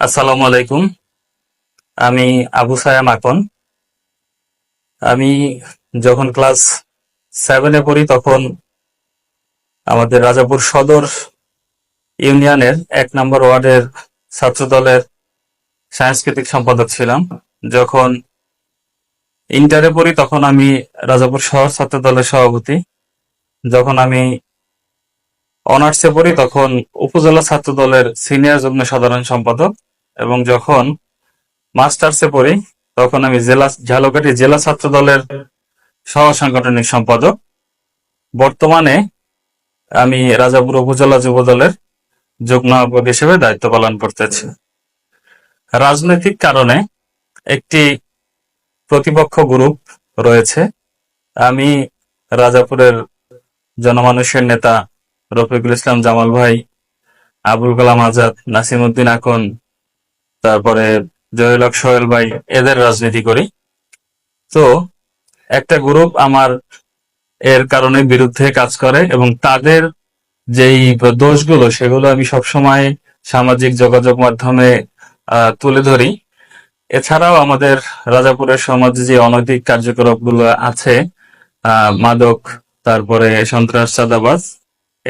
আসসালামু আলাইকুম। আমি আবু সায়াম আকন। আমি যখন ক্লাস সেভেনে পড়ি তখন আমাদের রাজাপুর সদর ইউনিয়নের এক নম্বর ওয়ার্ডের ছাত্র দলের সাংস্কৃতিক সম্পাদক ছিলাম। যখন ইন্টারে পড়ি তখন আমি রাজাপুর শহর ছাত্র দলের সভাপতি। যখন আমি অনার্সে পড়ি তখন উপজেলা ছাত্র দলের সিনিয়র যুগ্ম সাধারণ সম্পাদক এবং যখন মাস্টার্সে পড়ি তখন আমি জেলা, ঝালকাঠি জেলা ছাত্র দলের সহ সাংগঠনিক সম্পাদক। বর্তমানে আমি রাজাপুর উপজেলা যুব দলের যুগ্ম আহ্বায়ক হিসেবে দায়িত্ব পালন করতেছি। রাজনৈতিক কারণে একটি প্রতিপক্ষ গ্রুপ রয়েছে। আমি রাজাপুরের জনমানুষের নেতা রফিকুল ইসলাম, জামাল ভাই, আবুল কালাম আজাদ নাসিম উদ্দিন আকন, তারপরে জয়লক সোহেল ভাই, এদের রাজনীতি করি। তো একটা গ্রুপ আমার এর কারণে বিরুদ্ধে কাজ করে এবং তাদের যেই দোষগুলো সেগুলো আমি সবসময় সামাজিক যোগাযোগ মাধ্যমে তুলে ধরি। এছাড়াও আমাদের রাজাপুরের সমাজে যে অনৈতিক কার্যকলাপগুলো আছে মাদক, তারপরে সন্ত্রাস, চাঁদাবাজ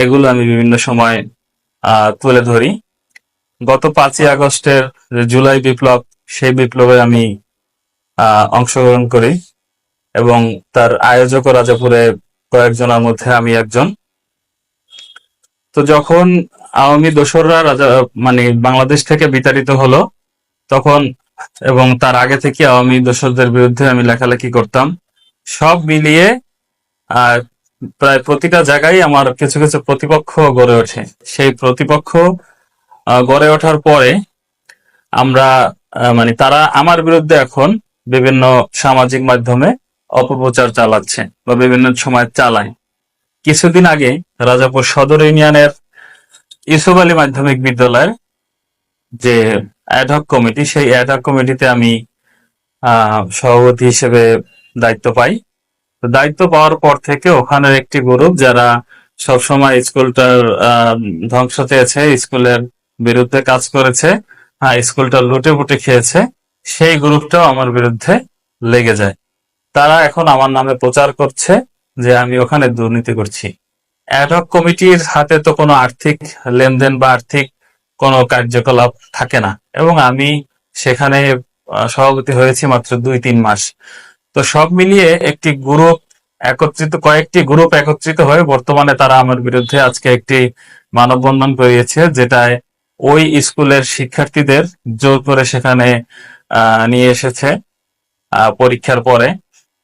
এগুলো আমি বিভিন্ন সময় তুলে ধরি। গত পাঁচই আগস্টের জুলাই বিপ্লব, সেই বিপ্লবে আমি অংশগ্রহণ করি এবং তার আয়োজক রাজাপুরে কয়েকজনের মধ্যে আমি একজন। তো যখন আওয়ামী দোসররা রাজা মানে বাংলাদেশ থেকে বিতাড়িত হলো, তখন এবং তার আগে থেকে আওয়ামী দোসরদের বিরুদ্ধে আমি লেখালেখি করতাম। সব মিলিয়ে আর প্রায় প্রতিটা জায়গায় আমার কিছু কিছু প্রতিপক্ষ গড়ে ওঠে। সেই প্রতিপক্ষ গড়ে ওঠার পরে আমরা মানে তারা আমার বিরুদ্ধে এখন বিভিন্ন সামাজিক মাধ্যমে অপপ্রচার চালাচ্ছে বা বিভিন্ন সময় চালায়। কিছুদিন আগে রাজাপুর সদর ইউনিয়নের ইউসুফ আলী মাধ্যমিক বিদ্যালয়ের যে অ্যাডহক কমিটি সেই অ্যাডহক কমিটিতে আমি সভাপতি হিসেবে দায়িত্ব পাই। দায়িত্ব পাওয়ার পর থেকে ওখানের একটি গ্রুপ যারা সবসময় স্কুলটার ধ্বংস চেয়েছে, স্কুলের বিরুদ্ধে কাজ করেছে হ্যাঁ স্কুলটা লুটে পুটে খেয়েছে, সেই গ্রুপটাও আমার বিরুদ্ধে লেগে যায়। তারা এখন আমার নামে প্রচার করছে যে আমি ওখানে দুর্নীতি করছি। অ্যাডহক কমিটির হাতে তো কোনো আর্থিক লেনদেন বা আর্থিক কোনো কার্যকলাপ থাকে না। এবং আমি সেখানে সভাপতি হয়েছি মাত্র দুই তিন মাস। তো সব মিলিয়ে একটি গ্রুপ একত্রিত, কয়েকটি গ্রুপ একত্রিত হয়ে বর্তমানে তারা আমার বিরুদ্ধে আজকে একটি মানববন্ধন করিয়েছে, যেটায় ওই স্কুলের শিক্ষার্থীদের জোর করে সেখানে নিয়ে এসেছে। পরীক্ষার পরে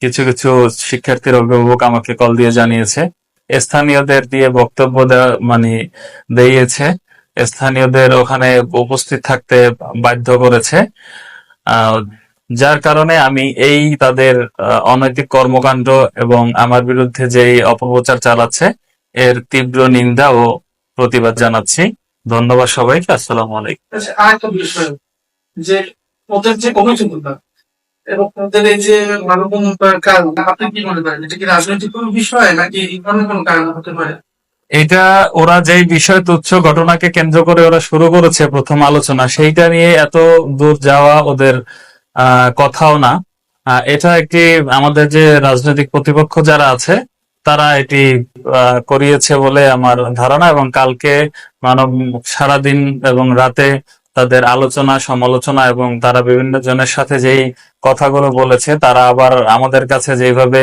কিছু কিছু শিক্ষার্থীর অভিভাবক আমাকে কল দিয়ে জানিয়েছে। স্থানীয়দের দিয়ে বক্তব্য মানে দিয়েছে স্থানীয়দের ওখানে উপস্থিত থাকতে বাধ্য করেছে। যার কারণে আমি এই তাদের অনৈতিক কর্মকাণ্ড এবং আমার বিরুদ্ধে যেই অপপ্রচার চালাচ্ছে এর তীব্র নিন্দা ও প্রতিবাদ জানাচ্ছি। ধন্যবাদ সবাইকে আসসালামু আলাইকুম। বিষয় যে ওদের যে এবং ওদের এই যে মানববন্ধন কারণ আপনি কি মনে করেন? এটা কি রাজনৈতিক কোনো বিষয় নাকি অন্য কোনো কারণ হতে পারে? এটা ওরা যেই বিষয় তুচ্ছ ঘটনাকে কেন্দ্র করে ওরা শুরু করেছে প্রথম আলোচনা সেইটা নিয়ে এত দূর যাওয়া ওদের কথাও না। এটা একটি আমাদের যে রাজনৈতিক প্রতিপক্ষ যারা আছে, তারা এটি করিয়েছে বলে আমার ধারণা এবং কালকে মানব সারাদিন এবং রাতে তাদের আলোচনা, সমালোচনা এবং তারা বিভিন্ন জনের সাথে যেই কথাগুলো বলেছে, তারা আবার আমাদের কাছে যেভাবে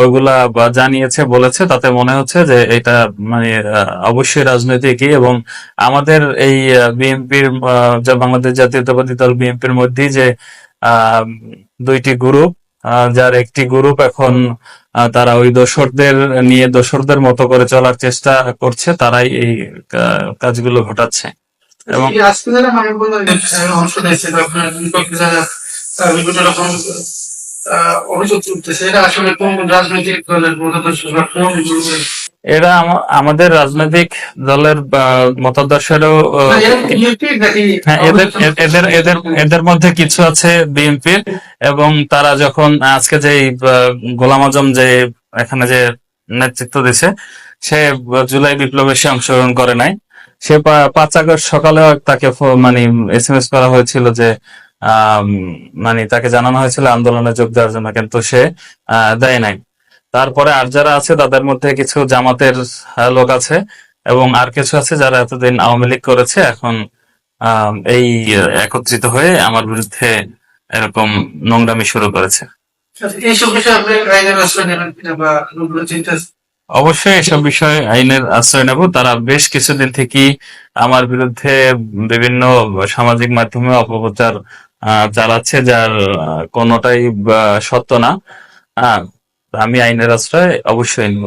ওইগুলা জানিয়েছে, বলেছে, তাতে মনে হচ্ছে যে এটা মানে অবশ্যই রাজনৈতিকই এবং আমাদের এই বিএনপির যা বাংলাদেশ জাতীয়তাবাদী দল বিএনপির মধ্যেই যে দুইটি গ্রুপ যার একটি গ্রুপ এখন তারা ওই দোসরদের নিয়ে দোসরদের মতো করে চলার চেষ্টা করছে, তারাই এই কাজগুলো ঘটাচ্ছে। এবং বিভিন্ন রকম অভিযোগ তুলতেছে। এরা আসলে কোন রাজনৈতিক দলের মতাদর্শ বা কোন গ্রুপের এরা আমাদের রাজনৈতিক দলের মতাদর্শেরও হ্যাঁ এদের এদের এদের এদের মধ্যে কিছু আছে বিএনপির এবং তারা যখন আজকে যে গোলাম আজম যে এখানে যে নেতৃত্ব দিছে সে জুলাই বিপ্লবে সে অংশগ্রহণ করে নাই। সে পাঁচ আগস্ট সকালে তাকে মানে এস এম এস করা হয়েছিল যে মানে তাকে জানানো হয়েছিল আন্দোলনে যোগ দেওয়ার জন্য কিন্তু সে দেয় নাই। তারপরে আর যারা আছে তাদের মধ্যে কিছু জামাতের লোক আছে এবং আর কিছু আছে যারা এতদিন আওয়ামী লীগ করেছে এখন এই একত্রিত হয়ে আমার বিরুদ্ধে এরকম নোংরামি শুরু করেছে। আচ্ছা, বিষয়ে আপনি আশ্রয় নেবেন কিনা বা অবশ্যই এসব বিষয়ে আইনের আশ্রয় নেব। তারা বেশ কিছুদিন থেকেই আমার বিরুদ্ধে বিভিন্ন সামাজিক মাধ্যমে অপপ্রচার আহ, চালাচ্ছে যার কোনোটাই সত্য না। আমি আইনের আশ্রয় অবশ্যই নেব।